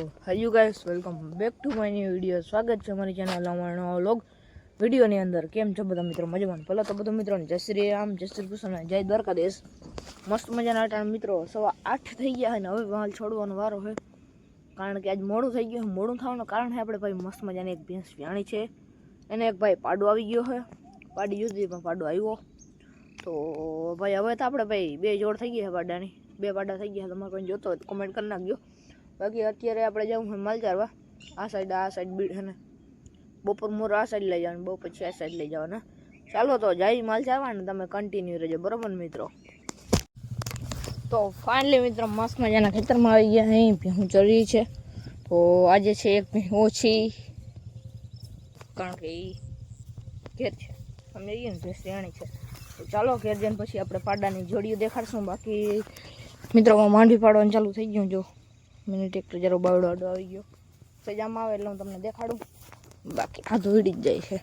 Hi guys welcome back to my new video સ્વાગત છે અમારી ચેનલ અમારો લોગ વિડીયોની અંદર કેમ છો બધા મિત્રો? મજામાં? પહેલાં તો બધા મિત્રોને જય શ્રી રામ, જય શ્રી કૃષ્ણ જય દ્વારકાધીશ. મસ્ત મજાના અટાણ મિત્રો. સવા આઠ થઈ ગયા અને હવે માલ છોડવાનો વારો છે. કારણ કે આજ મોડું થઈ ગયું મોડું થવાનું કારણ છે આપણે ભાઈ મસ્ત મજાની એક ભેંસ વ્યાણી છે. એને એક ભાઈ પાડો આવી ગયો છે. પાડી યુદ્ધી પણ પાડો આવ્યો. તો ભાઈ હવે તો આપણે ભાઈ બે જોડ થઈ ગઈ છે પાડાની. બે પાડા થઈ ગયા તમારે કોઈ જોતો હોય તો કોમેન્ટ કરી નાખજો. બાકી અત્યારે આપણે જવું છે માલ ચારવા આ સાઈડ આ સાઈડ બીડ છે બપોર મોર આ સાઈડ લઈ જવાનું, બહુ પછી આ સાઈડ લઈ જવાના ચાલો તો જાય માલ ચારવા ને તમે કન્ટિન્યુ રહેજો, બરોબર મિત્રો? તો ફાઇનલી મિત્રો મસ્ત મજાના ખેતરમાં આવી ગયા, અહીં ભેહું ચરી છે. તો આજે છે એક ભેહ ઓછી, કારણ કે એ ઘેર છે. અમે જઈએ ને ભેંસ રેણી છે. તો ચાલો ઘેર જઈને પછી આપણે પાડાની જોડીઓ દેખાડશું, બાકી મિત્રો માંડવી પાડવાનું ચાલુ થઈ ગયું જો. મિની ટ્રેક્ટર જરો બાવડો આડો આવી ગયો. સજામાં આવે એટલે હું તમને દેખાડું. બાકી આ ધોઈડી જ જાય છે.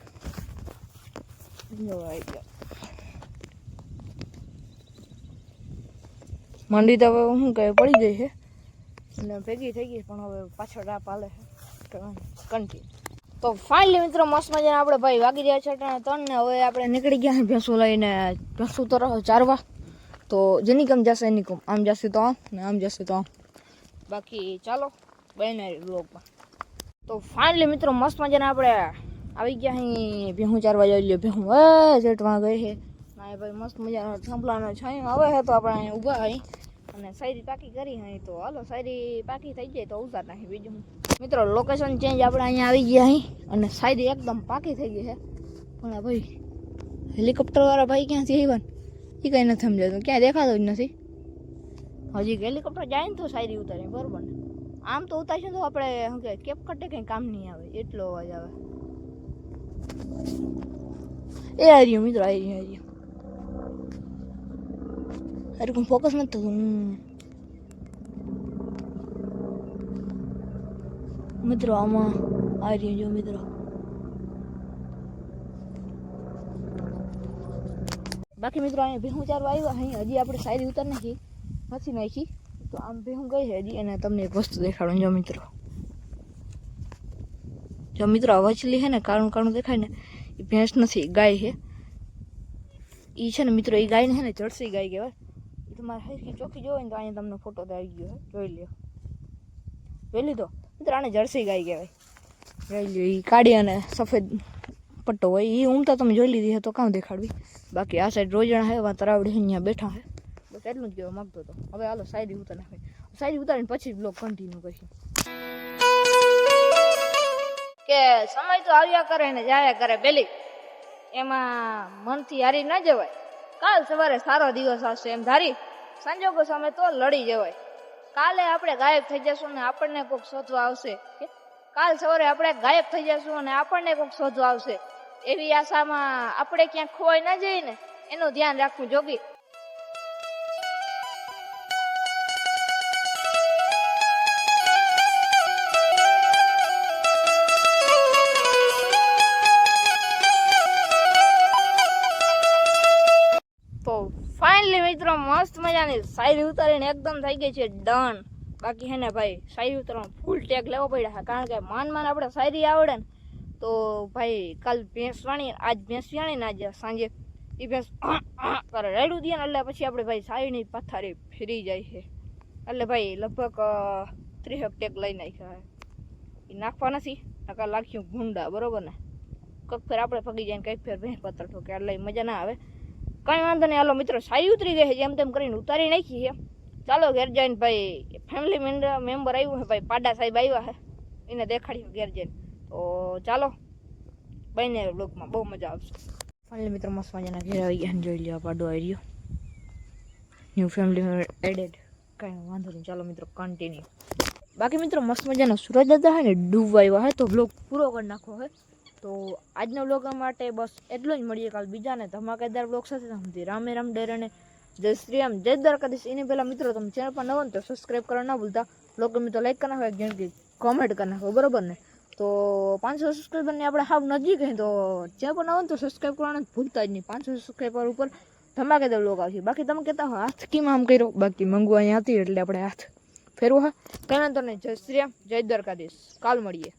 માંડવી તો હવે શું કહે, પડી ગઈ છે. અને ભેગી થઈ ગઈ પણ હવે પાછળ રાપ હાલે છે. કંટી તો ફાઇનલી મિત્રો, મસ્ત મજાના આપણે ભાઈ વાગી રહ્યા છે અટાણે ત્રણ ને હવે આપણે નીકળી ગયા ભેંસું લઈને ભેંસું તો રહો ચારવા. તો જેની કમ જશે એની કમ. આમ જશે તો આમ ને આમ જશે તો આમ. બાકી ચાલો, બને બ્લોગમાં તો ફાઇનલી મિત્રો, મસ્ત મજાના આપણે આવી ગયા અહીં ભેહું ચારવા જઈ લ્યો, ભેહું. એ જેટમાં ગઈ છે ના એ ભાઈ મસ્ત મજાનો થાંભલાનો છાંયો આવે છે તો આપણે અહીં ઊભા અહીં અને શાયરી પાકી કરી અહીં તો હાલો શાયરી પાકી થઈ જાય તો ઉતાર નાખી બીજું હું. મિત્રો લોકેશન ચેન્જ આપણે અહીંયા આવી ગયા અહીં અને શાયરી એકદમ પાકી થઈ ગઈ છે પણ આ ભાઈ હેલિકોપ્ટરવાળા ભાઈ ક્યાંથી આવ્યા? ને એ કંઈ નથી સમજાતું, ક્યાંય દેખાતો જ નથી. હજી હેલિકોપ્ટર જાય ને તો શાયરી ઉતારે, બરોબર ને? આમ તો ઉતારશું તો આપણે, શું કહેવાય, કેપ કટે કંઈ કામ નહીં આવે, એટલો અવાજ આવે. એ આવી રહ્યું, મિત્રો આવી રહ્યું આવી રહ્યું. અરે, કોઈ ફોકસ નથી થતું. હમ. મિત્રો, આમાં આવી રહ્યું, જો મિત્રો. બાકી મિત્રો, અહીંયા ભેહું ચારવા આવ્યા, અહીં હજી આપણે શાયરી ઉતાર નાખી. નથી નાખી, તો આમ ભેહું ગઈ છે હજી અને તમને એક વસ્તુ દેખાડું, જો મિત્રો. જો મિત્રો આ વચલી છે ને કાળું કાળું દેખાય ને, એ ભેંસ નથી ગાય છે. એ છે ને મિત્રો, એ ગાયને છે ને જર્સી ગાય કહેવાય. એ તમારે હરખી ચોખ્ખી જોવે ને તો અહીંયા તમને ફોટો તો આવી ગયો છે. જોઈ લ્યો. જોઈ લીધો? મિત્રો, આને જર્સી ગાય કહેવાય. જોઈ લ્યો એ કાળી અને સફેદ પટ્ટો હોય. એ ઊંઘતા તમે જોઈ લીધી છે, તો કામ દેખાડવી. બાકી આ સાઈડ રોજણા હે વા તરાવડી અહીંયા બેઠા હે બસ એટલું જ કહેવા માગતો હતો. હવે હાલો, શાયરી ઉતાર નાખી. શાયરી ઉતારીને પછી બ્લોગ કન્ટિન્યુ કરીશું કે સમય તો આવ્યા કરે ને જાયા કરે પેલી. એમાં મનથી હારી ના જવાય. કાલ સવારે સારો દિવસ આવશે એમ ધારી. સંજોગો સામે તો લડી જવાય. કાલે આપણે ગાયબ થઈ જશું ને આપણને કોઈક શોધવા આવશે. કાલ સવારે આપણે ગાયબ થઈ જશું અને આપણને કોઈક શોધવા આવશે. એવી આશામાં આપણે ક્યાંક ખોવાઈ ના જઈએ ને. એનું ધ્યાન રાખવું જોગી. ફાઇનલી મિત્રો, મસ્ત મજાની શાયરી ઉતારીને એકદમ થઈ ગઈ છે ડન બાકી હે ને ભાઈ, શાયરી ઉતારવાનો ફૂલ ટેગ લેવો પડ્યા છે, કારણ કે માન માન આપણે શાયરી આવડે ને, તો ભાઈ, કાલ ભેંસ વાણી આજ ભેંસ વાણી ને આજે સાંજે એ ભેંસ કરે રેડું દે ને, એટલે પછી આપણે ભાઈ શાયરીની પથારી ફેરી જાય છે. એટલે ભાઈ, લગભગ ત્રીસક ટેક લઈ નાખ્યા એ નાખવા નથી નકા લાગ્યું ગુંડા, બરોબર ને? કંઈક ફેર આપણે પગી જાય કંઈક ફેર ભેંસ પથ્થર ઠોકે એટલે મજા ના આવે. કઈ વાંધો નહીં. હાલો મિત્રો સારી ઉતરી ગઈ છે, જેમ તેમ કરીને ઉતારી નાખી છે. ચાલો ઘેર જઈને ભાઈ ફેમિલી મેમ્બર આવ્યું છે ભાઈ, પાડા સાહેબ આવ્યા છે. એને દેખાડ્યું ઘેર જઈને. તો ચાલો, બને બ્લોગમાં બહુ મજા આવશે. ફાઇનલી મિત્રો, મસ્ત મજાના ઘેર આવી ગયા જોઈ લ્યો પાડો આવી રહ્યો. ન્યૂ ફેમિલી એડેડ કાંઈ વાંધો નહીં. ચાલો મિત્રો કન્ટિન્યુ બાકી મિત્રો, મસ્ત મજાના સૂરજ દાદા છે ને ડૂબવા આવ્યા છે. તો બ્લોગ પૂરો કરી નાખો છે. તો આજનો બ્લોગ માટે બસ એટલો જ મળીએ કાલ બીજાને ધમાકેદાર બ્લોગ સાથે. સમજી રામે રામ ડેરાને જય શ્રી રામ. જય દ્વારકાધીશ. એની પહેલાં મિત્રો, તમે ચેનલ પર નવો ને તો સબસ્ક્રાઈબ કરવા ના ભૂલતા. બ્લોગ ગમે તો લાઈક કરી નાખો, જેમ કે કોમેન્ટ કરી નાખો, બરોબર ને? તો પાંચસો સબસ્ક્રાઈબરની આપણે હાવ નજીક હે, તો ચેનલ પર નવો ને તો સબસ્ક્રાઈબ કરવાનું ભૂલતા જ નહીં. પાંચસો સબસ્ક્રાઈબર ઉપર ધમાકેદાર બ્લોગ આવશે. બાકી તમે કહેતા હો હાથ કેમ આમ કર્યો? બાકી મંગુ અહીંયા હતી એટલે આપણે હાથ ફેરવું, હા. કઈ વાંધો નહીં. જય શ્રી રામ. જય દ્વારકાધીશ. કાલ મળીએ.